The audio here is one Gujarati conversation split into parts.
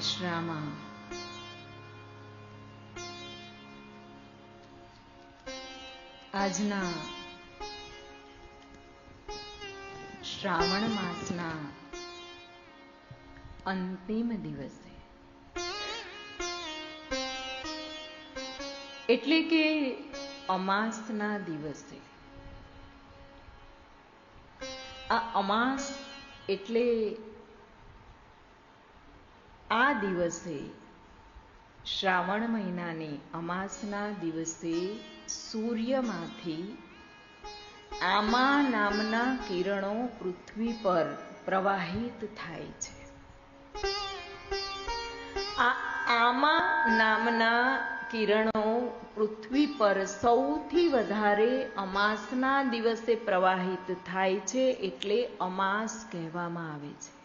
દશરામાં આજના શ્રાવણ માસના અંતિમ દિવસે. એટલે કે અમાસના દિવસે. આ અમાસ એટલે આ દિવસે શ્રાવણ મહિનાની અમાસના દિવસે સૂર્યમાંથી આમા નામના કિરણો પૃથ્વી પર પ્રવાહિત થાય છે. આ આમા નામના કિરણો પૃથ્વી પર સૌથી વધારે અમાસના દિવસે પ્રવાહિત થાય છે એટલે અમાસ કહેવામાં આવે છે.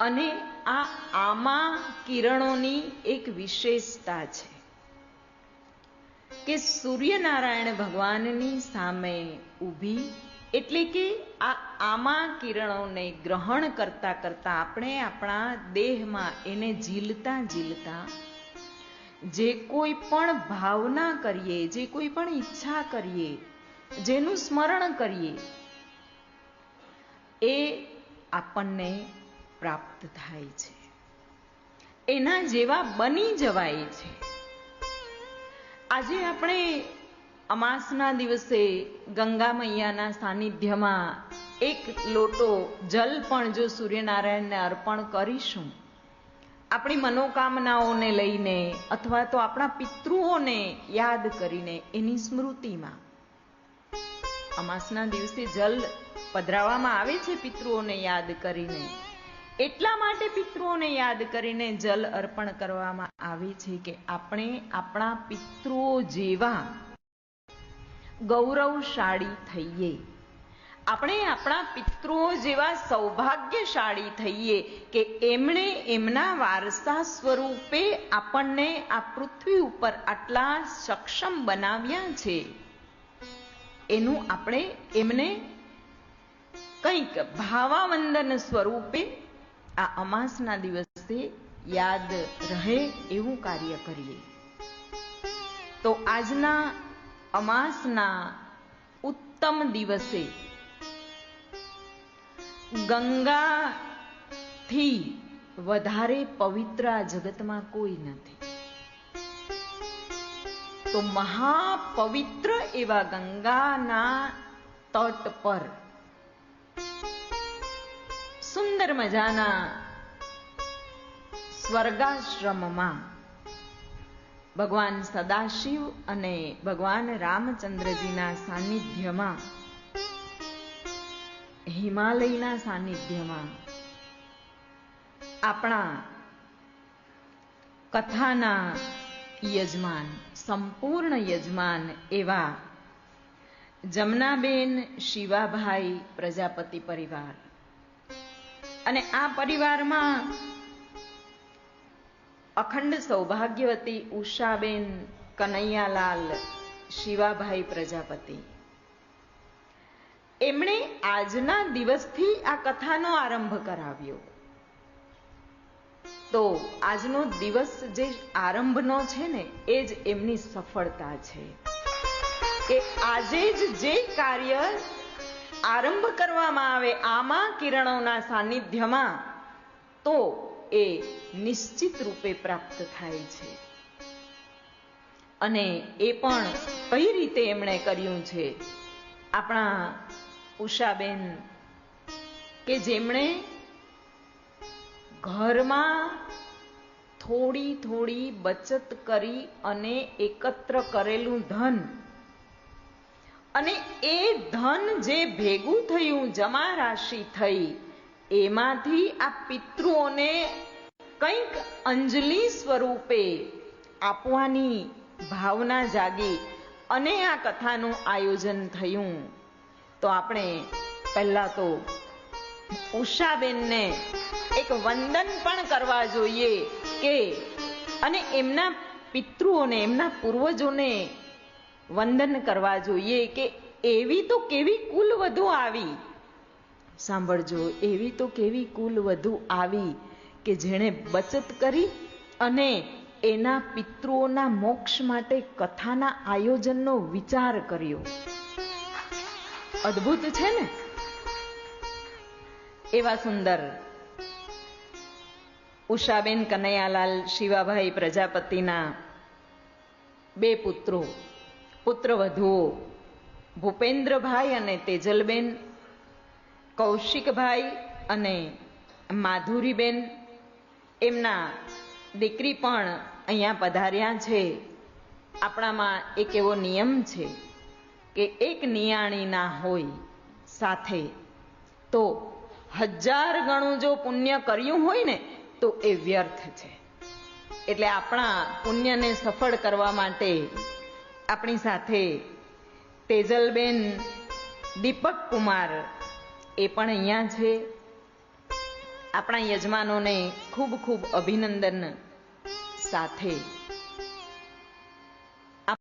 અને આ આમાં કિરણોની એક વિશેષતા છે કે સૂર્યનારાયણ ભગવાનની સામે ઊભી એટલે કે આ આમાં કિરણોને ગ્રહણ કરતા કરતા આપણે આપણા દેહમાં એને ઝીલતા ઝીલતા જે કોઈ પણ ભાવના કરીએ, જે કોઈ પણ ઈચ્છા કરીએ, જેનું સ્મરણ કરીએ, એ આપણને પ્રાપ્ત થાય છે. એના જેવા બની જવાય છે. આજે આપણે અમાસના દિવસે ગંગા મૈયાના સાનિધ્યમાં એક લોટો જલ પણ જો સૂર્યનારાયણને અર્પણ કરીશું, આપણી મનોકામનાઓને લઈને અથવા તો આપણા પિતૃઓને યાદ કરીને એની સ્મૃતિમાં. અમાસના દિવસે જલ પધરાવવામાં આવે છે પિતૃઓને યાદ કરીને. એટલા માટે પિતૃઓને યાદ કરીને જલ અર્પણ કરવામાં આવે છે કે આપણે આપણા પિતૃઓ જેવા ગૌરવશાળી થઈએ. આપણે આપણા પિતૃઓ જેવા સૌભાગ્યશાળી થઈએ કે એમણે એમના વારસા સ્વરૂપે આપણને આ પૃથ્વી ઉપર આટલા સક્ષમ બનાવ્યા છે. એનું આપણે એમને કંઈક ભાવાવંદન સ્વરૂપે આ અમાસના દિવસે યાદ રહે એવું કાર્ય કરીએ. તો આજના અમાસના ઉત્તમ દિવસે ગંગાથી વધારે પવિત્ર આ જગતમાં કોઈ નથી. તો મહાપવિત્ર એવા ગંગાના તટ પર સુંદર મજાના સ્વર્ગાશ્રમમાં ભગવાન સદાશિવ અને ભગવાન રામચંદ્રજીના સાનિધ્યમાં, હિમાલયના સાનિધ્યમાં આપણા કથાના યજમાન, સંપૂર્ણ યજમાન એવા જમનાબેન શિવાભાઈ પ્રજાપતિ પરિવાર અને આ પરિવારમાં અખંડ સૌભાગ્યવતી ઉષાબેન કનૈયાલાલ શિવાભાઈ પ્રજાપતિ. એમણે આજના દિવસથી આ કથાનો આરંભ કરાવ્યો. તો આજનો દિવસ જે આરંભનો છે ને, એ જ એમની સફળતા છે. કે આજે જ જે કાર્ય આરંભ કરવામાં આવે આમાં કિરણોના સાનિધ્યમાં, તો એ નિશ્ચિત રૂપે પ્રાપ્ત થાય છે. અને એ પણ કઈ રીતે એમણે કર્યું છે? આપણા ઉષાબેન કે જેમણે ઘરમાં થોડી થોડી બચત કરી અને એકત્ર કરેલું ધન અને એ ધન જે ભેગું થયું, જમા રાશિ થઈ, એમાંથી આ પિતૃઓને કંઈક અંજલિ સ્વરૂપે આપવાની ભાવના જાગી અને આ કથાનું આયોજન થયું. તો આપણે પહેલા તો ઉષાબેનને એક વંદન પણ કરવા જોઈએ કે અને એમના પિતૃઓને, એમના પૂર્વજોને વંદન કરવા જોઈએ કે એવી તો કેવી કુલ વધુ આવી? સાંભળજો, એવી તો કેવી કુલ વધુ આવી કે જેણે બચત કરી અને એના પિતૃઓના મોક્ષ માટે કથાના આયોજનનો વિચાર કર્યો. અદ્ભુત છે ને? એવા સુંદર. ઉષાબેન કનૈયાલાલ શિવાભાઈ પ્રજાપતિના બે પુત્રો. પુત્ર વધુઓ ભૂપેન્દ્રભાઈ અને તેજલબેન, કૌશિકભાઈ અને માધુરીબેન, એમના દીકરી પણ અહીંયા પધાર્યા છે. આપણામાં એક એવો નિયમ છે કે એક નિયાણી ના હોય સાથે, તો હજાર ગણું જો પુણ્ય કર્યું હોય ને, તો એ વ્યર્થ છે. એટલે આપણા પુણ્યને સફળ કરવા માટે આપણી સાથે તેજલબેન દીપક કુમાર એ પણ અહીંયા છે. આપણા યજમાનોને ખૂબ ખૂબ અભિનંદન સાથે.